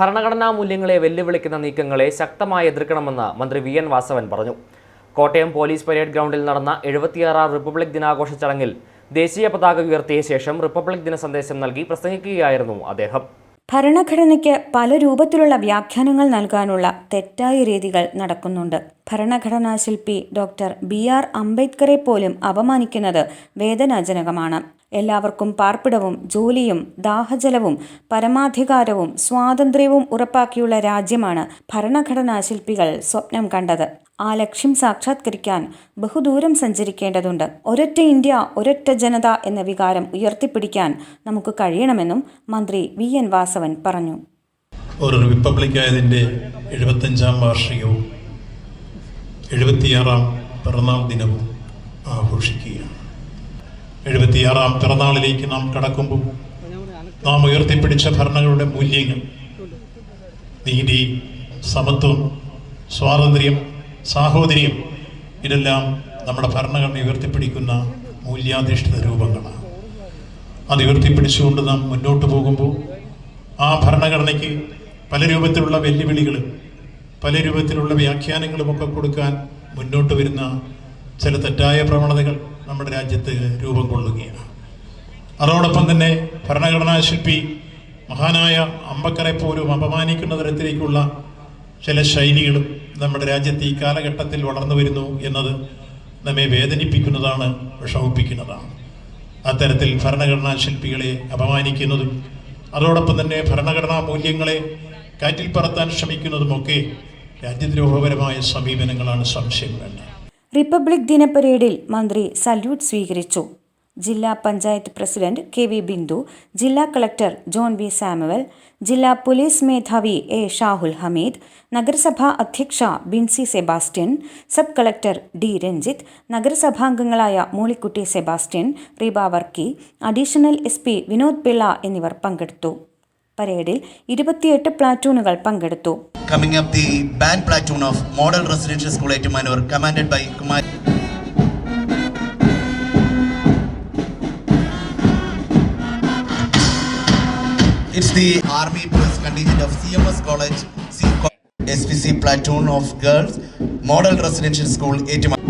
ഭരണഘടനാ മൂല്യങ്ങളെ വെല്ലുവിളിക്കുന്ന നീക്കങ്ങളെ ശക്തമായി എതിർക്കണമെന്ന് മന്ത്രി വി എൻ വാസവൻ പറഞ്ഞു. കോട്ടയം പോലീസ് പരേഡ് ഗ്രൗണ്ടിൽ നടന്ന എഴുപത്തിയാറാം റിപ്പബ്ലിക് ദിനാഘോഷ ചടങ്ങിൽ ദേശീയ പതാക ഉയർത്തിയ ശേഷം റിപ്പബ്ലിക് ദിന സന്ദേശം നൽകി പ്രസംഗിക്കുകയായിരുന്നു അദ്ദേഹം. ഭരണഘടനയ്ക്ക് പല രൂപത്തിലുള്ള വ്യാഖ്യാനങ്ങൾ നൽകാനുള്ള തെറ്റായ രീതികൾ നടക്കുന്നുണ്ട്. ഭരണഘടനാ ശില്പി ഡോക്ടർ ബി ആർ അംബേദ്കറെ പോലും അപമാനിക്കുന്നത് വേദനാജനകമാണ്. എല്ലാവർക്കും പാർപ്പിടവും ജോലിയും ദാഹജലവും പരമാധികാരവും സ്വാതന്ത്ര്യവും ഉറപ്പാക്കിയുള്ള രാജ്യമാണ് ഭരണഘടനാ ശില്പികൾ സ്വപ്നം കണ്ടത്. ആ ലക്ഷ്യം സാക്ഷാത്കരിക്കാൻ ബഹുദൂരം സഞ്ചരിക്കേണ്ടതുണ്ട്. ഒരൊറ്റ ഇന്ത്യ ഒരൊറ്റ ജനത എന്ന വികാരം ഉയർത്തിപ്പിടിക്കാൻ നമുക്ക് കഴിയണമെന്നും മന്ത്രി വി. എൻ. വാസവൻ പറഞ്ഞു. ഒരു റിപ്പബ്ലിക് ആയതിന്റെ എഴുപത്തഞ്ചാം വാർഷികവും എഴുപത്തിയാറാം പിറന്നാൾ ദിനവും ആഘോഷിക്കുകയാണ്. എഴുപത്തിയാറാം പിറന്നാളിലേക്ക് നാം കടക്കുമ്പോൾ നാം ഉയർത്തിപ്പിടിച്ച ഭരണങ്ങളുടെ മൂല്യങ്ങൾ നീതി സമത്വം സ്വാതന്ത്ര്യം സാഹോദര്യം ഇതെല്ലാം നമ്മുടെ ഭരണഘടന ഉയർത്തിപ്പിടിക്കുന്ന മൂല്യാധിഷ്ഠിത രൂപങ്ങളാണ്. അത് ഉയർത്തിപ്പിടിച്ചുകൊണ്ട് നാം മുന്നോട്ട് പോകുമ്പോൾ ആ ഭരണഘടനയ്ക്ക് പല രൂപത്തിലുള്ള വെല്ലുവിളികൾ പല രൂപത്തിലുള്ള വ്യാഖ്യാനങ്ങളുമൊക്കെ കൊടുക്കാൻ മുന്നോട്ട് വരുന്ന ചില തെറ്റായ പ്രവണതകൾ നമ്മുടെ രാജ്യത്ത് രൂപം കൊള്ളുകയാണ്. അതോടൊപ്പം തന്നെ ഭരണഘടനാ ശില്പി മഹാനായ അമ്പക്കറെ പോലും അപമാനിക്കുന്ന തരത്തിലേക്കുള്ള ചില ശൈലികളും നമ്മുടെ രാജ്യത്ത് ഈ കാലഘട്ടത്തിൽ വളർന്നു വരുന്നു എന്നത് നമ്മെ വേദനിപ്പിക്കുന്നതാണ് വിഷമിപ്പിക്കുന്നതാണ്. അത്തരത്തിൽ ഭരണഘടനാ ശില്പികളെ അപമാനിക്കുന്നതും അതോടൊപ്പം തന്നെ ഭരണഘടനാ മൂല്യങ്ങളെ കാറ്റിൽ പറത്താൻ ശ്രമിക്കുന്നതുമൊക്കെ രാജ്യദ്രോഹപരമായ സമീപനങ്ങളാണ് സംശയം വേണ്ട റിപ്പബ്ലിക് ദിന പരേഡിൽ മന്ത്രി സല്യൂട്ട് സ്വീകരിച്ചു. ജില്ലാ panchayat president K V Bindu ജില്ലാ കളക്ടർ ജോൺ ബി സാമുവൽ ജില്ലാ പോലീസ് മേധാവി എ ഷാഹുൽ ഹമീദ് നഗരസഭാ അധ്യക്ഷ Binsy Sebastian sub collector D Ranjith നഗരസഭാംഗങ്ങളായ Moolikutty Sebastian Reeba Varkey additional S Vinod Pillai എന്നിവർ പങ്കെടുത്തു. പരേഡിൽ ഇരുപത്തിയെട്ട് പ്ലാറ്റൂണുകൾ പങ്കെടുത്തു Coming up, the band platoon of Model Residential School Etumanur, commanded by Kumar. It's the Army Plus contingent of CMS College, C SPC platoon of girls, Model Residential School Etumanur.